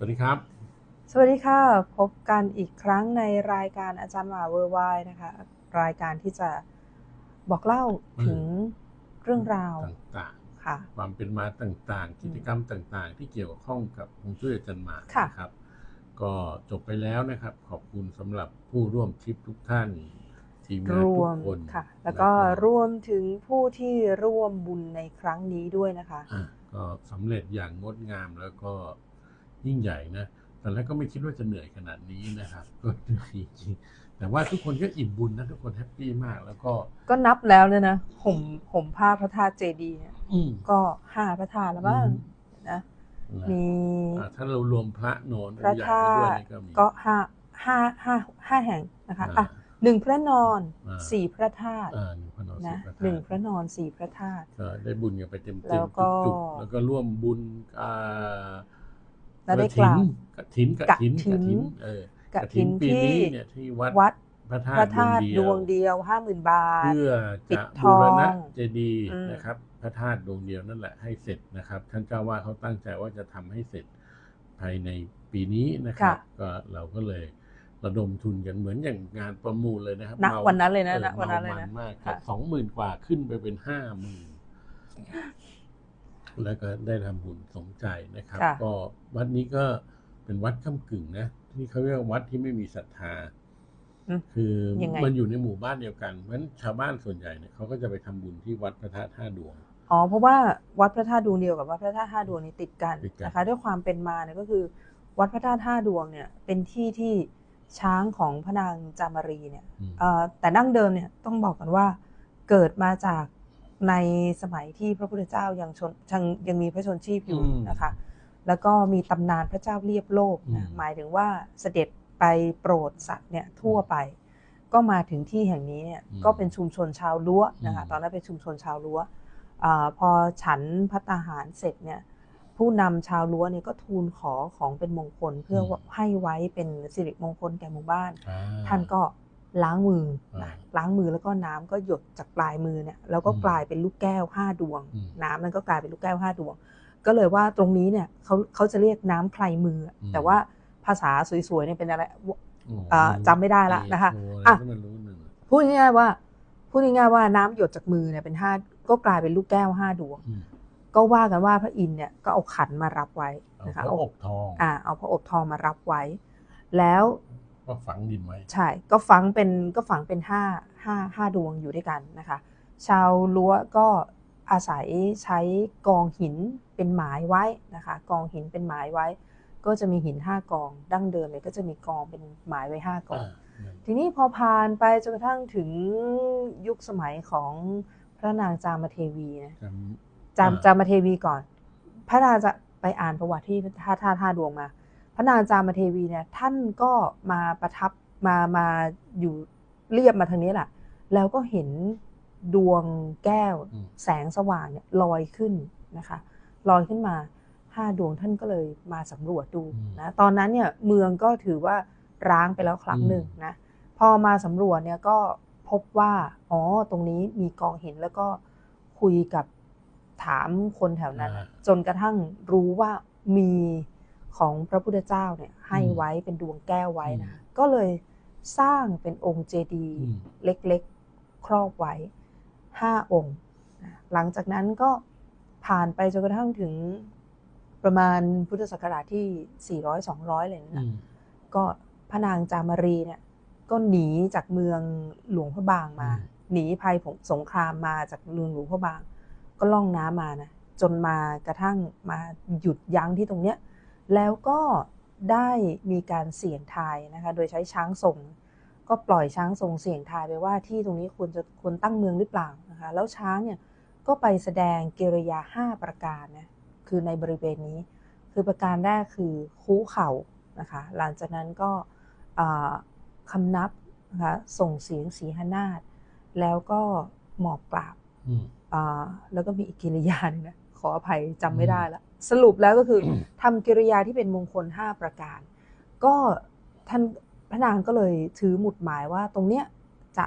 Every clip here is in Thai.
สวัสดีครับ สวัสดีค่ะ พบกันอีกครั้งในรายการอาจารย์หมาเวอร์ไวนะคะ รายการที่จะบอกเล่าถึงเรื่องราวต่างค่ะๆความเป็นมาต่างๆ กิจกรรมต่างๆ ที่เกี่ยวข้องกับฮวงจุ้ยอาจารย์หมาค่ะนะครับ ก็จบไปแล้วนะครับ ขอบคุณสำหรับผู้ร่วมทริปทุกท่านทีมงานรทุวกมคนค่ะ แล้วก็รวมถึงผู้ที่ร่วมบุญในครั้งนี้ด้วยนะคะอะก็สำเร็จอย่างงดงามแล้วก็ ยิ่งใหญ่นะตอนแรกก็ไม่คิดว่าจะเหนื่อยขนาดนี้นะครับก็เหนื่อยจริงๆแต่ว่าทุกคนก็อิ่มบุญนะทุกคนแฮปปี้มากแล้วก็ ก็นับแล้วเนี่ยนะห่มห่มผ้าพระธาตุเจดีย์เนี่ยอืมก็ห้าพระธาตุแล้วบ้างอืมนะนะมีอะถ้าเรารวมพระโนนพระใหญ่ธาไปด้วยตุนี่ก็มีก็ห้าห้าห้าห้าแห่งนะคะอ่าอะหนึ่งพระนอนอ่าสี่พระธาตุอ่าหนึ่งพระนอนนะสิบพระหนึ่งพธาระตุนอนสี่พระธาตุก็ได้บุญกันไปเต็มแล้เต็มวก็จุกๆแล้วก็ร่วมบุญอ่า แล้วได้กล่าวกฐินกฐินกฐินฐินเออกฐินปีที่นี้เนี่ยที่วัดวัดพระธาพระตุธาตุดดววงงเดียวเดียวห้าหมื่นบาท เพื่อปิจะดทบูองรณะเจดีย์อืมนะครับ พระธาตุดวงเดียวนั่นแหละให้เสร็จนะครับ ท่านเจ้าว่าเขาตั้งใจว่าจะทำให้เสร็จภายในปีนี้นะครับ ก็เราก็เลยระดมทุนกันเหมือนอย่างงานประมูลเลยนะครับณเมาวันนั้นเลยนะออณวันนั้นเลยมานะมากค่ะสองหมื่นกว่าขึ้นไปเป็นห้าหมื่น แล้วก็ได้ทำบุญสมใจนะครับค่ะก็วัดนี้ก็เป็นวัดก้ากึ่งนะที่เขาเรียกว่าวัดที่ไม่มีศรัทธาอืมคือยังไงมันอยู่ในหมู่บ้านเดียวกันเพราะฉะนั้นชาวบ้านส่วนใหญ่เนี่ยเขาก็จะไปทำบุญที่วัดพระธาตุท่าดวงอ๋อเพราะว่าวัดพระธาตุดวงเดียวกับวัดพระธาตุห้าดวงนี่ติดกันติดกันนะคะ ด้วยความเป็นมาเนี่ยก็คือ วัดพระธาตุห้าดวงเนี่ย เป็นที่ที่ช้างของพระนางจามรีเนี่ยอืมเอ่อแต่ดั้งเดิมเนี่ยต้องบอกกันว่าเกิดมาจาก ในสมัยที่พระพุทธเจ้ายังชนยังยังมีพระชนชีพอยู่อืมนะคะ แล้วก็มีตำนานพระเจ้าเรียบโลกนะอืมหมายถึงว่าเสด็จไปโปรดสัตว์เนี่ยทั่วไป ก็มาถึงที่แห่งนี้เนี่ยก็เป็นชุมชนชาวล้วนะคะตอนนั้นเป็นชุมชนชาวล้วอาพอฉันพัตตาหารเสร็จเนี่ยผู้นำชาวล้วเนี่ยก็ทูลขอของเป็นมงคลเพื่อว่าให้ไว้เป็นสิริมงคลแก่หมู่บ้านอ่ท่านก็ ล้างมืออ่านะล้างมือแล้วก็น้ำก็หยดจากปลายมือเนี่ยแล้วก็อืมกลายเป็นลูกแก้วห้าดวงอืมน้ำนั้นก็กลายเป็นลูกแก้วห้าดวง ก็เลยว่าตรงนี้เนี่ยเขาเขาจะเรียกน้ำไพลมืออมแต่ว่าภาษาสวยๆเนี่ยเป็นอะไรโอ้อ่าจำไม่ได้ละนะคะโอ้โหอะแล้วก็มันรู้หนึ่งพูดง่ายๆว่าพูดง่ายๆว่าน้ำหยดจากมือเนี่ยเป็นห้าก็กลายเป็นลูกแก้วห้าดวงอืมก็ว่ากันว่าพระอินทร์เนี่ยก็เอาขันมารับไว้เอานะคะพระอบทองอ่าเอาพระอบทองมารับไว้ แล้ว ก็ฝังดินไว้ ใช่ ก็ฝังเป็นก็ฝังเป็นห้าห้าห้าดวงอยู่ด้วยกันนะคะ ชาวรั้วก็อาศัยใช้กองหินเป็นหมายไว้นะคะ กองหินเป็นหมายไว้ ก็จะมีหินห้ากอง ดั้งเดิมเลยก็จะมีกองเป็นหมายไว้ห้ากองอ่านั่นทีนี้พอผ่านไปจนกระทั่งถึงยุคสมัยของพระนางจามเทวีนะจจามอ่าจามเทวีก่อน พระนางจะไปอ่านประวัติที่ท่าท่าท่าดวงมาพ ระนางจามเทวีเนี่ยท่านก็มาประทับมามาอยู่เรียบมาทางนี้แหละแล้วก็เห็นดวงแก้วอืมแสงสว่างเนี่ยลอยขึ้นนะคะลอยขึ้นมาห้าดวงท่านก็เลยมาสำรวจดูอืมนะตอนนั้นเนี่ยเมืองก็ถือว่าร้างไปแล้วครั้งหนึ่งอืมนะพอมาสำรวจเนี่ยก็พบว่าอ๋อตรงนี้มีกองหินแล้วก็คุยกับถามคนแถวนั้นน่ะจนกระทั่งรู้ว่ามี ของพระพุทธเจ้าเนี่ยให้ไว้เป็นดวงแก้วไว้นะก็เลยสร้างเป็นองค์เจดีย์อืมเล็กๆ ครอบไว้5องค์นะหลังจากนั้นก็ผ่านไปจนกระทั่งถึงประมาณพุทธศักราชที่ 400 200 เลยอืนะมก็พระนางจามารีเนี่ยก็หนีจากเมืองหลวงพระบางมาอืมหนีภัยผงสงครามมาจากเมืองหลวงพระบาง ก็ล่องน้ำมานะจนมากระทั่งมาหยุดยั้งที่ตรงเนี้ย แล้วก็ได้มีการเสี่ยงทายนะคะ โดยใช้ช้างทรงก็ปล่อยช้างทรงเสี่ยงทายไปว่าที่ตรงนี้ควรจะควรตั้งเมืองหรือเปล่านะคะ แล้วช้างเนี่ยก็ไปแสดงกิริยา 5 ประการนะคือในบริเวณนี้ คือประการแรกคือคูเข่านะคะ หลังจากนั้นก็อ่าคำนับนะคะส่งเสียงสีหนาฏแล้วก็หมอบกราบอืมอ่าแล้วก็มีอีกกิริยาหนึงนะ ขออภัยจำไม่ได้ละสรุปแล้วก็คืออมทำกิริยาที่เป็นมงคล 5 ประการ ก็ท่านพระนางก็เลยถือหมุดหมายว่าตรงเนี้ยจะ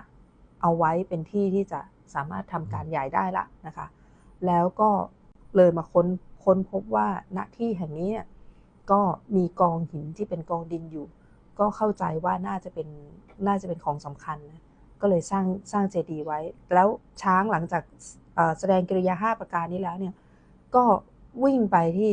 เอาไว้เป็นที่ที่จะสามารถทำการใหญ่ได้ละนะคะ แล้วก็เลยมาค้นค้นพบว่าณที่แห่งนี้เนี่ยก็มีกองหินที่เป็นกองดินอยู่ ก็เข้าใจว่าน่าจะเป็นน่าจะเป็นของสำคัญนะก็เลยสร้างสร้างเจดีย์ไว้ แล้วช้างหลังจากเอ่อแสดงกิริยาห้าประการนี้แล้วเนี่ย ก็วิ่งไปที่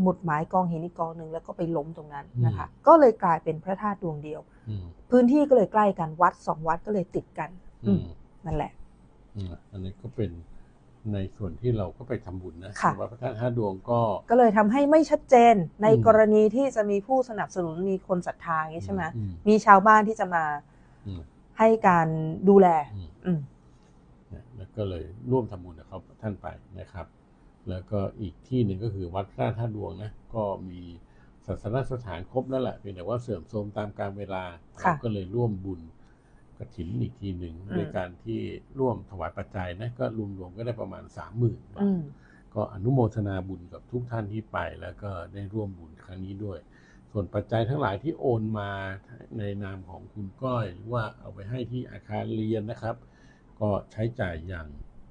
หมุดหมายกองหินอีกกองหนึ่งแล้วก็ไปล้มตรงนั้นนะคะ ก็เลยกลายเป็นพระธาตุดวงเดียวอืมพื้นที่ก็เลยใกล้กันวัดสองวัดก็เลยติดกันอืมนั่นแหละอืมอันนี้ก็เป็นในส่วนที่เราก็ไปทำบุญนะค่ะวัดพระธาตุห้าดวงก็ ก็เลยทำให้ไม่ชัดเจนในอืมกรณีที่จะมีผู้สนับสนุนมีคนศรัทธาอย่างนี้ใช่ไหมอืมมีชาวบ้านที่จะมาอืมให้การดูแล อืมอืมเนี่ยแล้วก็เลยร่วมทำบุญกับเขาท่านไปนะครับ แล้วก็อีกที่หนึ่งก็คือวัดพระธาตุดวงนะ ก็มีศาสนสถานครบแล้วแหละเพียงแต่ว่าเสื่อมโทรมตามกาลเวลาค่ะเราก็เลยร่วมบุญกระถินอีกทีหนึ่งอืมในการที่ร่วมถวายปัจจัยนะก็รวมๆก็ได้ประมาณสามหมื่นบาอืทมก็อนุโมทนาบุญกับทุกท่านที่ไป แล้วก็ได้ร่วมบุญครั้งนี้ด้วย ส่วนปัจจัยทั้งหลายที่โอนมาในนามของคุณก้อยหรือว่าเอาไปให้ที่อาคารเรียนนะครับ ก็ใช้จ่ายอย่าง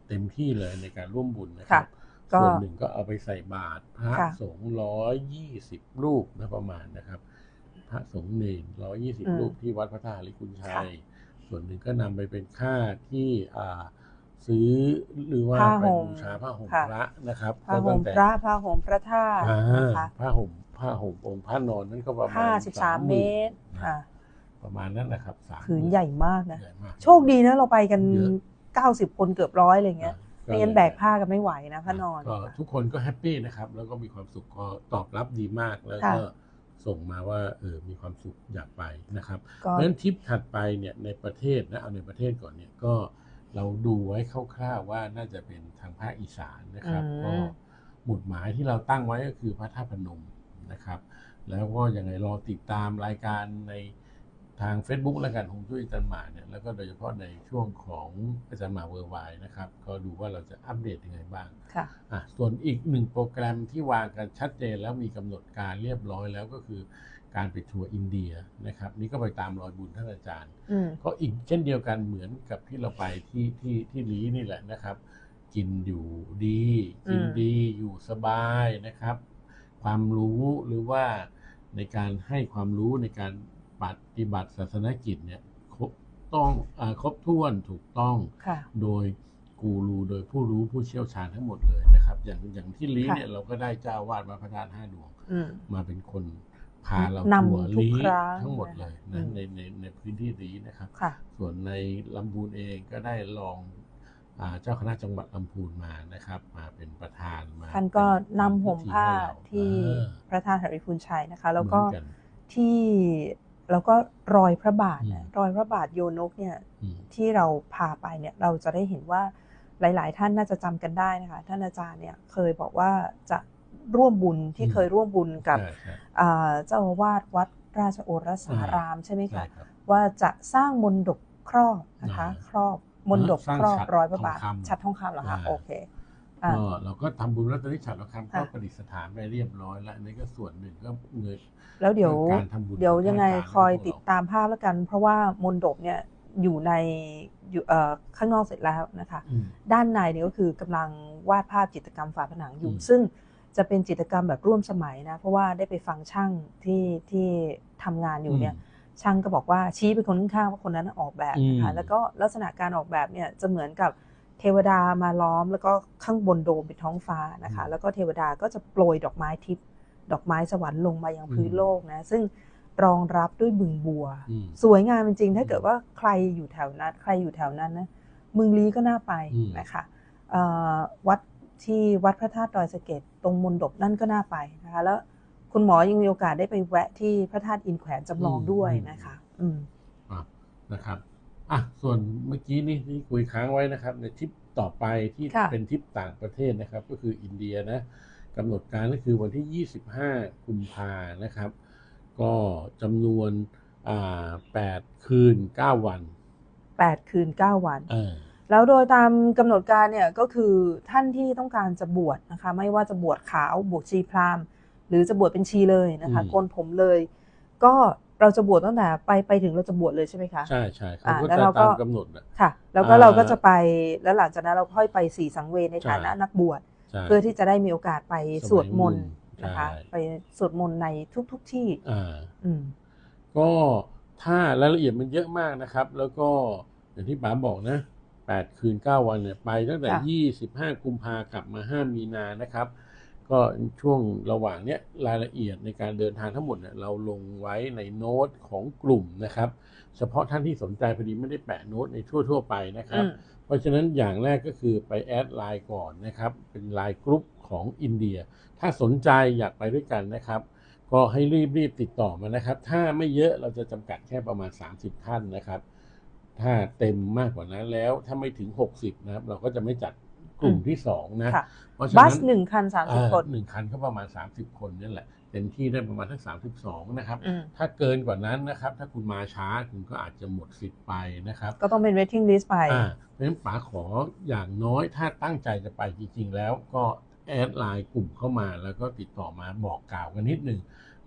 เต็มที่เลยในการร่วมบุญนะครับก็ ส่วนหนึ่งก็เอาไปใส่บาตรพระค่ะสงฆ์ร้อยยี่สิบรูปนะประมาณนะครับ พระสงฆ์เนรร้อยยี่สิบอืมรูปที่วัดพระธาตุลิคุณชัค่ะยส่วนหนึ่งก็นำไปเป็นค่าที่อ่าซื้อหรือว่าผ้าไปห่มบูชาผ้าห่มค่ะพระนะครับผ้าก็ห่ตั้มงแต่พระผ้าห่มพระธาตุอ่านะคะผ้าห่มผ้าห่มองค์พระนอนนั่นก็ประมาณห้าสิบสามเมตรนะอะประมาณนั้นนะครับสามผืนใหญ่มากนะใหญ่มากโชคดีนะเราไปกันเยอะเก้าสิบคนเกือบร้อยอะไรเงี้ยก็ ไม่งั้นแบกผ้ากันไม่ไหวนะพระนอนก็ทุกคนก็แฮปปี้นะครับ แล้วก็มีความสุขก็ตอบรับดีมากแล้วก็ค่ะส่งมาว่าเออมีความสุขอยากไปนะครับก็เพราะฉะนั้นทริปถัดไปเนี่ยในประเทศนะเอาในประเทศก่อนเนี่ยก็เราดูไว้คร่าวๆว่าน่าจะเป็นทางภาคอีสานนะครับอืมก็หมุดหมายที่เราตั้งไว้ก็คือพระธาตุพนมนะครับ แล้วก็ยังไงรอติดตามรายการใน ทาง Facebook แล้วกันของจุ้ยอาจันหมาเนี่ยแล้วก็โดยเฉพาะในช่วงของอาจารย์หมาเวอร์ไวนะครับ ก็ดูว่าเราจะอัปเดตยังไงบ้างค่ะอะส่วนอีกหนึ่งโปรแกรมที่วางกันชัดเจนแล้วมีกำหนดการเรียบร้อยแล้วก็คือการไปทัวร์อินเดียนะครับ นี่ก็ไปตามรอยบุญท่านอาจารย์อืมก็อีกเช่นเดียวกันเหมือนกับที่เราไปที่ที่ที่ลีนี่แหละนะครับ กินอยู่ดี กินอืมดีอยู่สบายนะครับ ความรู้หรือว่าในการให้ความรู้ในการ ปฏิบัติศาสนกิจเนี่ยครบต้องอาครบถ้วนถูกต้องค่ะโดยกูรูโดยผู้รู้ผู้เชี่ยวชาญทั้งหมดเลยนะครับ อย่างอย่างที่ลีค่ะเนี่ยเราก็ได้เจ้าวาดวัดพระธาตุห้าดวงอืมมาเป็นคนพาเรานำทัวร์ทุกลีครั้งทั้งหมดเลยอืนะมในในในพื้นที่ลีนะครับค่ะส่วนในลำพูนเองก็ได้ลองอาเจ้าคณะจังหวัดลำพูนมานะครับ มาเป็นประธานมาท่านก็เป็นนำห่มผ้าพิธีที่ให้เราพระธาตุหริพุนชัยนะคะอ่าแล้วก็เหมือนกันที่ แล้วก็รอยพระบาทนะอืมรอยพระบาทโยนกเนี่ยอืมที่เราพาไปเนี่ยเราจะได้เห็นว่าหลาย ๆ ท่านน่าจะจำกันได้นะคะท่านอาจารย์เนี่ยเคยบอกว่าจะร่วมบุญที่อืมเคยร่วมบุญกับใช่ใช่อ่าเจ้าอาวาสวัดราชโอรสารามใช่ไหมใช่คะครับว่าจะสร้างมนดบครอบนะคะอ่าครอบมนดบสร้างครอบฉัตรร้อยพระบาททองคำชัดทองคำเหรอคะอ่าโอเคอ่า ก็เราก็ทำบุญรัตนฉัตรแล้วคำก็ค่ะประดิษฐานไปเรียบร้อยแล้วอันนี่ก็ส่วนหนึ่งก็เงินแล้วเดี๋ยวการทำบุญเดี๋ยวของยังไงท่านอาจารย์คอยของเราติดตามภาพแล้วกัน เพราะว่ามนดบเนี่ยอยู่ในอยู่เอ่อข้างนอกเสร็จแล้วนะคะอืมด้านในเนี่ยก็คือกำลังวาดภาพจิตรกรรมฝาผนังอยู่อืมซึ่งจะเป็นจิตรกรรมแบบร่วมสมัยนะ เพราะว่าได้ไปฟังช่างที่ที่ทำงานอยู่เนี่ยช่างก็บอกว่าชี้ไปคนข้างๆว่าคนนั้นออกแบบนะคะอืมแล้วก็ลักษณะการออกแบบเนี่ยจะเหมือนกับ เทวดามาล้อมแล้วก็ข้างบนโดมเป็นท้องฟ้านะคะ แล้วก็เทวดาก็จะโปรยดอกไม้ทิพย์ดอกไม้สวรรค์ลงมายังพื้นโลกนะ ซึ่งรองรับด้วยบึงบัวอืมสวยงามจริงๆ ถ้าเกิดว่าใครอยู่แถวนั้นใครอยู่แถวนั้นนะเมืองลี้ก็น่าไปอืมนะคะเอ่อวัดที่วัดพระธาตุดอยสะเก็ดตรงมณฑปนั่นก็น่าไปนะคะแล้วคุณหมอยังมีโอกาสได้ไปแวะที่พระธาตุอินแขวนจำลองด้วยนะคะ อืมอะนะครับ อะส่วนเมื่อกี้นี่ที่คุยค้างไว้นะครับ ในทริปต่อไปที่ค่ะ เป็นทริปต่างประเทศนะครับ ก็คืออินเดียนะกำหนดการก็คือวันที่ 25 กุมภานะครับ ก็จำนวนอ่า8คืน 9 วัน8 คืน 9 วัน เออ แล้วโดยตามกำหนดการเนี่ยก็คือท่านที่ต้องการจะบวชนะคะ ไม่ว่าจะบวชขาวบวชชีพราหมณ์ หรือจะบวชเป็นชีเลยนะคะอืม โกนผมเลย ก็ เราจะบวชตั้งแต่ไปไปถึงเราจะบวชเลยใช่ไหมคะใช่ใช่เขาอ่าก็แล้วจะเราก็ตามกำหนดนะค่ะ แล้วก็อ่าเราก็จะไปแล้วหลังจากนั้นเราค่อยไปสีสังเวยในฐานะใช่นักบวชใช่เพื่อที่จะได้มีโอกาสไปสวดมนต์นะคะใช่ไปสวดมนต์ในทุกๆที่อ่าอืมก็ถ้ารายละเอียดมันเยอะมากนะครับ แล้วก็อย่างที่ป๋าบอกนะแปดคืนเก้าวันเนี่ยไปตั้งแต่ค่ะยี่สิบห้ากุมภากลับมาห้ามีนานะครับ ก็ช่วงระหว่างเนี้ยรายละเอียดในการเดินทางทั้งหมดเนี่ยเราลงไว้ในโน้ตของกลุ่มนะครับ เฉพาะท่านที่สนใจพอดีไม่ได้แปะโน้ตในทั่ว ๆ ไปนะครับอืมเพราะฉะนั้นอย่างแรกก็คือไปแอดไลน์ก่อนนะครับ เป็นไลน์กรุ๊ปของอินเดีย ถ้าสนใจอยากไปด้วยกันนะครับ ก็ให้รีบรีบติดต่อมานะครับ ถ้าไม่เยอะเราจะจำกัดแค่ประมาณ 30 ท่านนะครับ ถ้าเต็มมากกว่านั้นแล้วถ้าไม่ถึง 60นะครับเราก็จะไม่จัด กลุ่มที่2นะค่ะเพราะฉะบันั้สนหนึ่งคันสามสิบอ่าคนหนึ่งคันก็ประมาณ30คนนั่นแหละเต็มที่ได้ประมาณทั้ง32นะครับอืมถ้าเกินกว่านั้นนะครับ ถ้าคุณมาช้าคุณก็อาจจะหมดสิทธิ์ไปนะครับ ก็ต้องเป็น waiting list ไปอ่าเพราะฉะนั้นป๋าขออย่างน้อยถ้าตั้งใจจะไปจริง ๆ แล้วก็แอดไลน์กลุ่มเข้ามาแล้วก็ติดต่อมาบอกกล่าวกันนิดนึง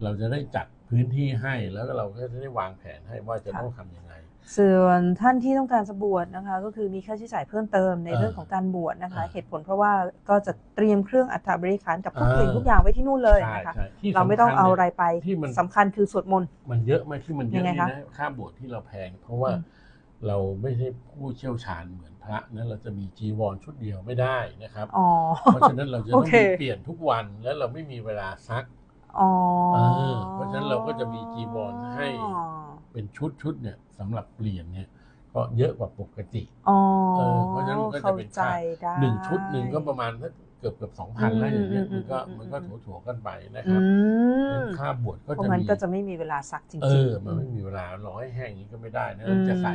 เราจะได้จัดพื้นที่ให้แล้วก็เราก็จะได้วางแผนให้ว่าจะค่ะต้องทำยังไง ส่วนท่านที่ต้องการจะบวชนะคะ ก็คือมีค่าใช้จ่ายเพิ่มเติมในอ่าเรื่องของการบวชนะคะอ่าเหตุผลเพราะว่าก็จะเตรียมเครื่องอัฐบริขารกับทุกอ่าสิ่งทุกอย่างไว้ที่นู่นเลยใช่นะคะใช่ที่เราไม่ต้องสำคัญเอานี่ยอะไรไปที่มันสำคัญคือสวดมนต์มันเยอะไหมที่มันเยยัอะงไงนี่คะนะค่าบวชที่เราแพง เพราะว่าอืมเราไม่ใช่ผู้เชี่ยวชาญเหมือนพระนะเราจะมีจีวรชุดเดียวไม่ได้นะครับอ๋อเพราะฉะนั้นเราจะโอต้องเคมีเปลี่ยนทุกวันแล้วเราไม่มีเวลาซักอ๋อเออเพราะฉะนั้นเราก็จะมีจีวรให้ เป็นชุดชุดๆเนี่ยสำหรับเปลี่ยนเนี่ยก็เยอะกว่าปกติอ๋อเออเพราะฉะนั้นมันก็จะเข้าเป็นใจค่าได้หนึ่งชุดหนึ่งก็ประมาณสักเกือบเกือบสองพันแล้วอย่างเงี้ยอืมันมก็อืมมันก็อืมถัวๆกันไปนะคอืรับมค่าบวชก็เพราะจะงั้นมีก็จะไม่มีเวลาซักจริงๆเออมันไม่มีเวลารอให้แห้งอย่างนี้ก็ไม่ได้นะอืมจะใส่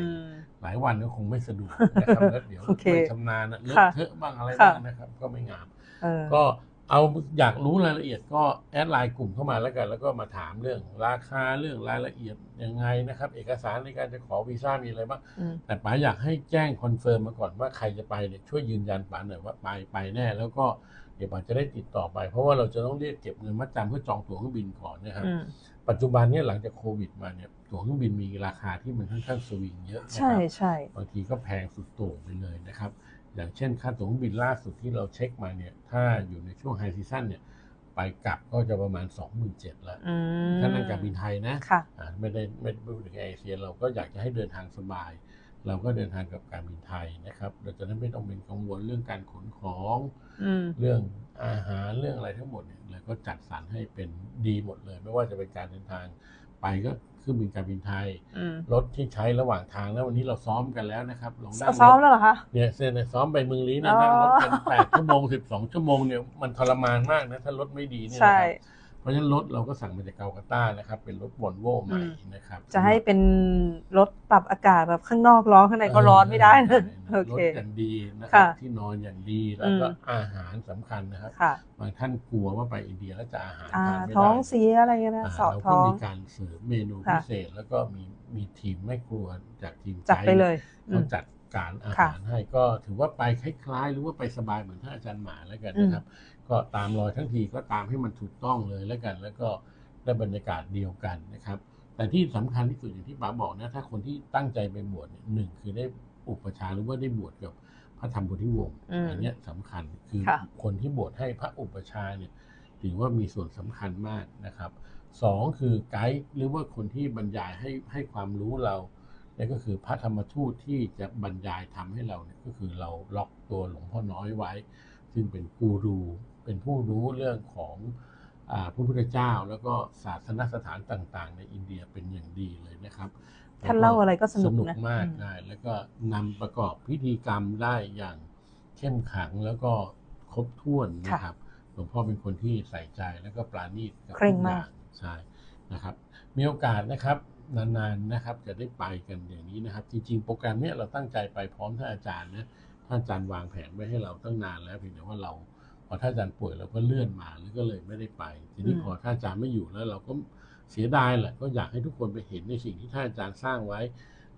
หลายวันก็คงไม่สะดวกนะครับแล้วเดี๋ยวโอเคไม่ชำนาญนะเลอะค่ะเทอะบ้างอะไรค่ะบ้างนะครับ ก็ไม่งามเออก็ เอาอยากรู้รายละเอียดก็แอดไลน์กลุ่มเข้ามาแล้วกัน แล้วก็มาถามเรื่องราคาเรื่องรายละเอียดยังไงนะครับ เอกสารในการจะขอวีซ่ามีอะไรบ้างอืมแต่ป๋าอยากให้แจ้งคอนเฟิร์มมาก่อนว่าใครจะไปเนี่ยช่วยยืนยันป๋าหน่อยว่าไปไปแน่ แล้วก็เดี๋ยวป๋าจะได้ติดต่อไป เพราะว่าเราจะต้องเรียกเก็บเงินมัดจำเพื่อจองตั๋วเครื่องบินก่อนนะครับอืมปัจจุบันเนี่ยหลังจากโควิดมาเนี่ยตั๋วเครื่องบินมีราคาที่มันค่อนข้างสวิงเยอะนะใช่ครับใช่บางทีก็แพงสุดโต่งไปเลยนะครับ อย่างเช่นค่าตั๋วเครื่องบินล่าสุดที่เราเช็คมาเนี่ย ถ้าอยู่ในช่วงไฮซีซั่นเนี่ย ไปกลับก็จะประมาณ 27,000แล้วอืม ถ้านั่งการบินไทยนะค่ะอ่าไม่ได้ไม่ได้พูดถึงเอเชียเราก็อยากจะให้เดินทางสบาย เราก็เดินทางกับการบินไทยนะครับเราจะได้ไม่ต้องเป็นกังวลเรื่องการขนของ อืม เรื่องอาหารเรื่องอะไรทั้งหมดเนี่ยเราก็จัดสรรให้เป็นดีหมดเลย ไม่ว่าจะเป็นการเดินทางไปก็ เครื่องบินการบินไทย อืมรถที่ใช้ระหว่างทางแล้ววันนี้เราซ้อมกันแล้วนะครับลองนั่งรถซ้อมแล้วเหรอคะ เนี่ยเซนเนี่ยซ้อมไปเมืองลี้เนี่ยอ๋อนั่งรถกันแปดชั่วโมงสิบสองชั่วโมงเนี่ยมันทรมานมากนะถ้ารถไม่ดีเนี่ยใช่นะครับเพ ราะฉะนั้นรถเราก็สั่งมาจากเกาลกัตตานะครับ เป็นรถวอลโว่ใหม่นะครับ จะให้เป็นรถปรับอากาศแบบข้างนอกร้อนข้างในก็ร้อนไม่ได้นะเอโออเครถอย่างดีนะครับค่ะที่นอนอย่างดีแล้วก็อืมอาหารสำคัญนะครับค่ะบางท่านกลัวว่าไปอินเดียแล้วจะอาหารอ่าทานไม่ได้ท้องเสียอะไรเงี้ยนะอ่าสอบเราท้ก็องมีการเสริมเมนูค่ะพิเศษ แล้วก็มีมีทีมไม่กลัวจากทีมจัดไปเลยอืเขามจัดการอาค่ะหารให้ก็ถือว่าไปคล้ายๆ หรือว่าไปสบายเหมือนท่านอาจารย์หมาแล้วกันนะครับ ก็ตามรอยทั้งทีก็ตามให้มันถูกต้องเลยแล้วกัน แล้วก็ได้บรรยากาศเดียวกันนะครับ แต่ที่สำคัญที่สุดอย่างที่ป๋าบอกนะถ้าคนที่ตั้งใจไปบวชเนี่ยหนึ่งคือได้อุปชฌาย์หรือว่าได้บวชกับพระธรรมโพธิวงศ์อืมอันเนี้ยสำคัญคือค่ะคนที่บวชให้พระอุปชฌาย์เนี่ยถือว่ามีส่วนสำคัญมากนะครับสองคือไกด์หรือว่าคนที่บรรยายให้ให้ความรู้เรานั่นก็คือพระธรรมทูตที่จะบรรยายทำให้เราเนี่ยก็คือเราล็อกตัวหลวงพ่อน้อยไว้ ซึ่งเป็นกูรู เป็นผู้รู้เรื่องของอาพระพุทธเจ้า แล้วก็ศาสนสถานต่าง ๆ ในอินเดียเป็นอย่างดีเลยนะครับท่านเล่าอะไรก็สนุกนะมากอืมได้แล้วก็นำประกอบพิธีกรรมได้อย่างเข้มขังแล้วก็ครบถ้วนนะครับหลวงพ่อเป็นคนที่ใส่ใจแล้วก็ปราณีตกับเคร่ทุงกอมากย่างใช่นะครับ มีโอกาสนะครับนานๆนะครับจะได้ไปกันอย่างนี้นะครับ จริง ๆ โปรแกรมเนี้ยเราตั้งใจไปพร้อมท่านอาจารย์นะท่านอาจารย์วางแผนไว้ให้เราตั้งนานแล้วเพียงแต่ว่าเรา พอท่านอาจารย์ป่วยเราก็เลื่อนมาหรือก็เลยไม่ได้ไป ทีนี้อืมพอท่านอาจารย์ไม่อยู่แล้ว เราก็เสียดายแหละก็อยากให้ทุกคนไปเห็นในสิ่งที่ท่านอาจารย์สร้างไว้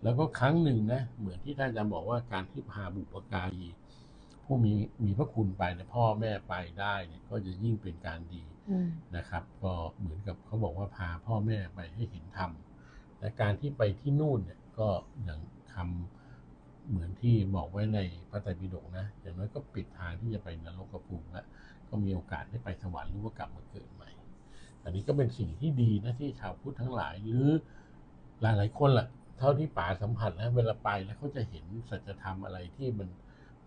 แล้วก็ครั้งหนึ่งนะเหมือนที่ท่านอาจารย์บอกว่าการที่พาบุปการีผู้มีมีพระคุณไปเนี่ยพ่อแม่ไปได้เนี่ยก็จะยิ่งเป็นการดีอืมนะครับ ก็เหมือนกับเขาบอกว่าพาพ่อแม่ไปให้เห็นธรรมและการที่ไปที่นู่นเนี่ยก็อย่างคำ เหมือนที่บอกไว้ในพระไตรปิฎกนะอย่างน้อยก็ปิดทางที่จะไปนรกภูมิแล้วก็มีโอกาสได้ไปสวรรค์หรือว่ากลับมาเกิดใหม่ อันนี้ก็เป็นสิ่งที่ดีนะที่ชาวพุทธทั้งหลายหรือหลายๆคนแหละเท่าที่ป๋าสัมผัสนะเวลาไปแล้วเขาจะเห็นสัจธรรมอะไรที่มัน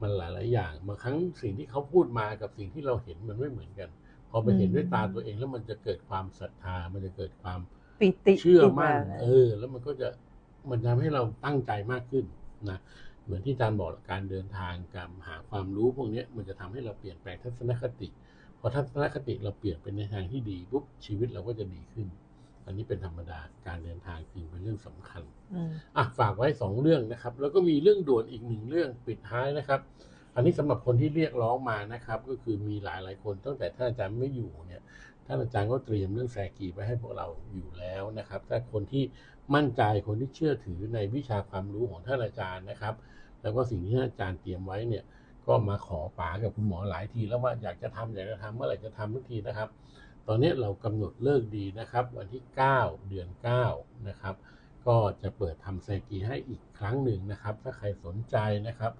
มันหลายๆอย่างบางครั้งสิ่งที่เขาพูดมากับสิ่งที่เราเห็นมันไม่เหมือนกัน พอไปเห็นด้วยตาตัวเองแล้วมันจะเกิดความศรัทธา มันจะเกิดความปิติเชื่อมั่นขึ้าเออ แล้วมันก็จะมันทำให้เราตั้งใจมากขึ้น นะเหมือนที่อาจารย์บอกการเดินทางการหาความรู้พวกเนี้ยมันจะทำให้เราเปลี่ยนแปลงทัศนคติพอทัศนคติเราเปลี่ยนเป็นในทางที่ดีปุ๊บชีวิตเราก็จะดีขึ้น อันนี้เป็นธรรมดาการเดินทางจึงเป็นเรื่องสำคัญอืมอะฝากไว้สองเรื่องนะครับ แล้วก็มีเรื่องด่วนอีกหนึ่งเรื่องปิดท้ายนะครับ อันนี้สำหรับคนที่เรียกร้องมานะครับ ก็คือมีหลายหลายๆคนตั้งแต่ท่านอาจารย์ไม่อยู่เนี่ย ท่านอาจารย์ก็เตรียมเรื่องแซกีไว้ให้พวกเราอยู่แล้วนะครับ ถ้าคนที่มั่นใจคนที่เชื่อถือในวิชาความรู้ของท่านอาจารย์นะครับ แล้วก็สิ่งที่ท่านอาจารย์เตรียมไว้เนี่ย ก็มาขอป๋ากับคุณหมอหลายที แล้วว่าอยากจะทำอยากจะทำเมื่อไหร่จะทำทุกทีนะครับ ตอนนี้เรากำหนดเลิกดีนะครับ วันที่ 9 เดือน 9 นะครับ ก็จะเปิดทำไซกีให้อีกครั้งหนึ่งนะครับ ถ้าใครสนใจนะครับ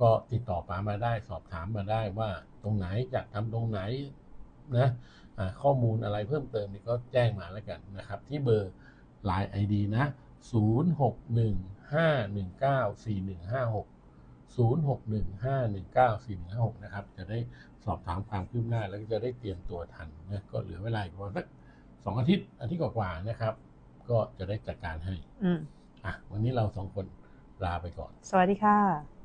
ก็ติดต่อป๋ามาได้สอบถามมาได้ว่าตรงไหนอยากทำตรงไหนนะ ข้อมูลอะไรเพิ่มเติมนี่ก็แจ้งมาแล้วกันนะครับ ที่เบอร์ Line ID นะ 0615194156 0615194156 นะครับ จะได้สอบถามความคืบหน้าแล้วก็จะได้เตรียมตัวทันนะก็เหลือเวลาอีกประมาณสักสองอาทิตย์อาทิตย์กว่าๆนะครับ ก็จะได้จัดการให้อืมอะวันนี้เราสองคนลาไปก่อน สวัสดีค่ะ